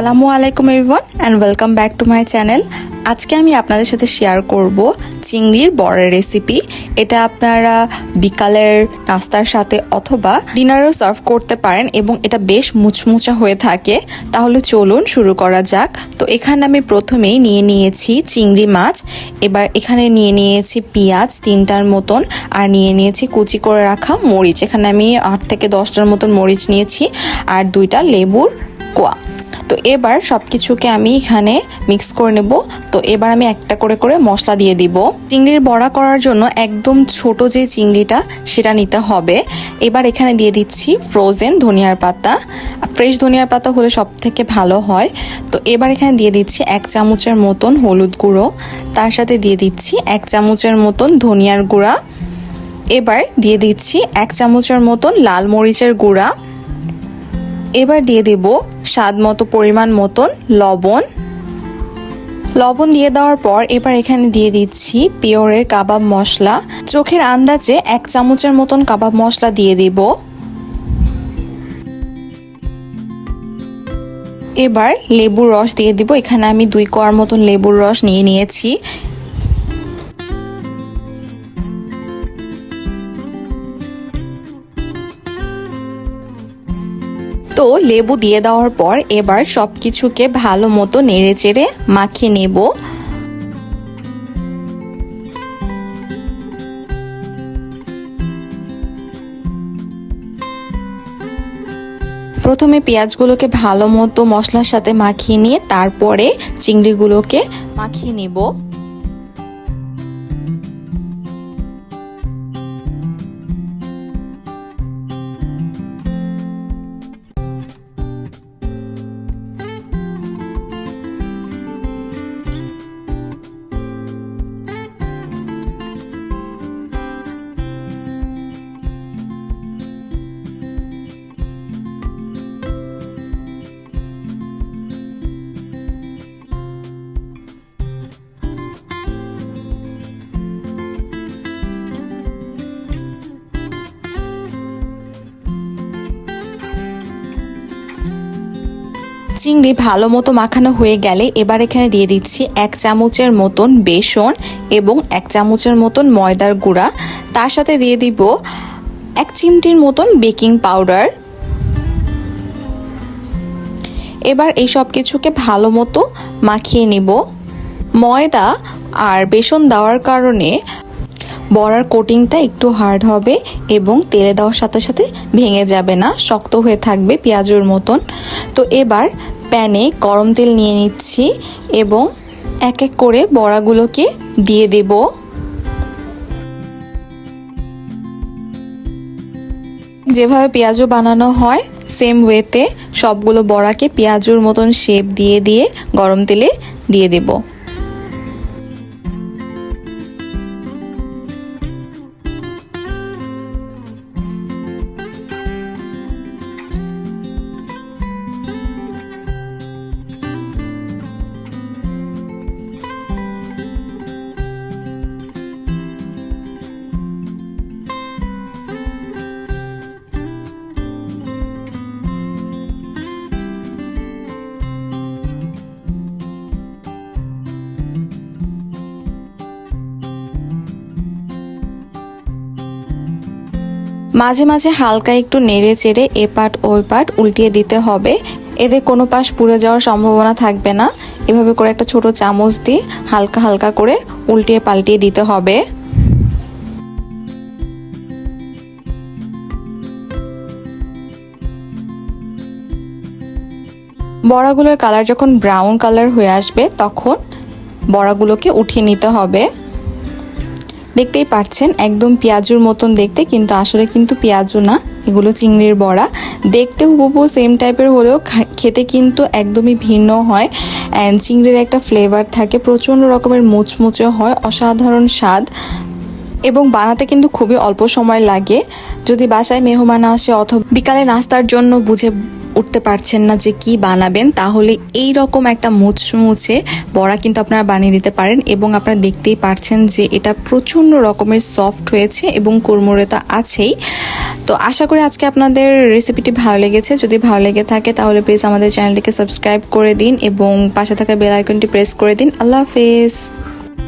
আসসালামু আলাইকুম everyone and welcome back to my channel আজকে আমি আপনাদের সাথে শেয়ার করব চিংড়ির বড়ের রেসিপি এটা আপনারা বিকালের নাস্তার সাথে অথবা ডিনারেও সার্ভ করতে পারেন এবং এটা বেশ মুচমুচা হয়ে থাকে। তাহলে চলুন শুরু করা যাক। তো এখানে আমি প্রথমেই নিয়ে নিয়েছি চিংড়ি মাছ। এবার এখানে নিয়ে নিয়েছি পেঁয়াজ তিনটার মতন, আর নিয়ে নিয়েছি কুচি করে রাখা মরিচ। এখানে আমি আট থেকে দশটার মতন মরিচ নিয়েছি, আর দুইটা লেবুর কোয়া। তো এবার সব কিছুকে আমি এখানে মিক্স করে নেব। তো এবার আমি একটা করে করে মশলা দিয়ে দিব। চিংড়ির বড়া করার জন্য একদম ছোট যে চিংড়িটা, সেটা নিতে হবে। এবার এখানে দিয়ে দিচ্ছি ফ্রোজেন ধনিয়ার পাতা। ফ্রেশ ধনিয়ার পাতা হলে সব থেকে ভালো হয়। তো এবার এখানে দিয়ে দিচ্ছি এক চামচের মতন হলুদ গুঁড়ো। তার সাথে দিয়ে দিচ্ছি এক চামচের মতন ধনিয়ার গুঁড়া। এবার দিয়ে দিচ্ছি এক চামচের মতন লাল মরিচের গুঁড়া। এবার দিয়ে দেব স্বাদ মতো, পরিমাণ মতন লবণ। লবণ দিয়ে দেওয়ার পর এবার এখানে দিয়ে দিচ্ছি পিওরের কাবাব মশলা। চোখের আন্দাজে এক চামচের মতন কাবাব মশলা দিয়ে দেব। এবার লেবুর রস দিয়ে দিব। এখানে আমি দুই কোয়ার মতন লেবুর রস নিয়ে নিয়েছি। তো লেবু দিয়ে দেওয়ার পর এবার সব কিছুকে ভালো মতো নেড়ে চেড়ে মাখিয়ে নেব। প্রথমে পেঁয়াজগুলোকে ভালো মতো মশলার সাথে মাখিয়ে নিয়ে তারপরে চিংড়িগুলোকে মাখিয়ে নেব। চিংড়ি ভালো মতো মাখানো হয়ে গেলে এবার এখানে দিয়ে দিচ্ছি এক চামচের মতন বেসন এবং এক চামচের মতন ময়দার গুঁড়া। তার সাথে দিয়ে দিব এক চিমটির মতন বেকিং পাউডার। এবার এই সব কিছুকে ভালো মতো মাখিয়ে নেব। ময়দা আর বেসন দেওয়ার কারণে বড়ার কোটিংটা একটু হার্ড হবে এবং তেলে দেওয়ার সাথে সাথে ভেঙে যাবে না, শক্ত হয়ে থাকবে পেঁয়াজের মতন। তো এবার প্যানে গরম তেল নিয়ে নিচ্ছি এবং এক এক করে বড়াগুলোকে দিয়ে দেব। যেভাবে পেঁয়াজও বানানো হয় সেম ওয়েতে সবগুলো বড়াকে পেঁয়াজুর মতন শেপ দিয়ে দিয়ে গরম তেলে দিয়ে দেবো। মাঝে মাঝে হালকা একটু নেড়ে চেড়ে এ পাট ওই পাট উল্টিয়ে দিতে হবে। এতে কোনো পাশ পুড়ে যাওয়ার সম্ভাবনা থাকবে না। এভাবে করে একটা ছোট চামচ দিয়ে হালকা হালকা করে উল্টিয়ে পাল্টিয়ে দিতে হবে। বড়াগুলোর কালার যখন ব্রাউন কালার হয়ে আসবে, তখন বড়াগুলোকে উঠিয়ে নিতে হবে। দেখতেই পাচ্ছেন একদম পেঁয়াজুর মতন দেখতে, কিন্তু আসলে কিন্তু পেঁয়াজু না, এগুলো চিংড়ির বড়া। দেখতে হুবহু সেম টাইপের হলেও খেতে কিন্তু একদমই ভিন্ন হয়। অ্যান্ড চিংড়ির একটা ফ্লেভার থাকে, প্রচণ্ড রকমের মুচমুচে হয়, অসাধারণ স্বাদ। এবং বানাতে কিন্তু খুবই অল্প সময় লাগে। যদি বাসায় মেহমান আসে অথবা বিকালে নাস্তার জন্য বুঝে উঠতে পারছেন না যে কি বানাবেন, তাহলে এই রকম একটা মুচমুচে বড়া কিন্তু আপনারা বানিয়ে দিতে পারেন এবং আপনারা দেখতেই পারছেন যে এটা প্রচণ্ড রকমের সফট হয়েছে এবং কুড়মুড়ে তো আছেই। তো আশা করি আজকে আপনাদের রেসিপিটি ভালো লেগেছে। যদি ভালো লেগে থাকে তাহলে প্লিজ আমাদের চ্যানেলটিকে সাবস্ক্রাইব করে দিন এবং পাশে থাকা বেল আইকনটি প্রেস করে দিন। আল্লাহ হাফেজ।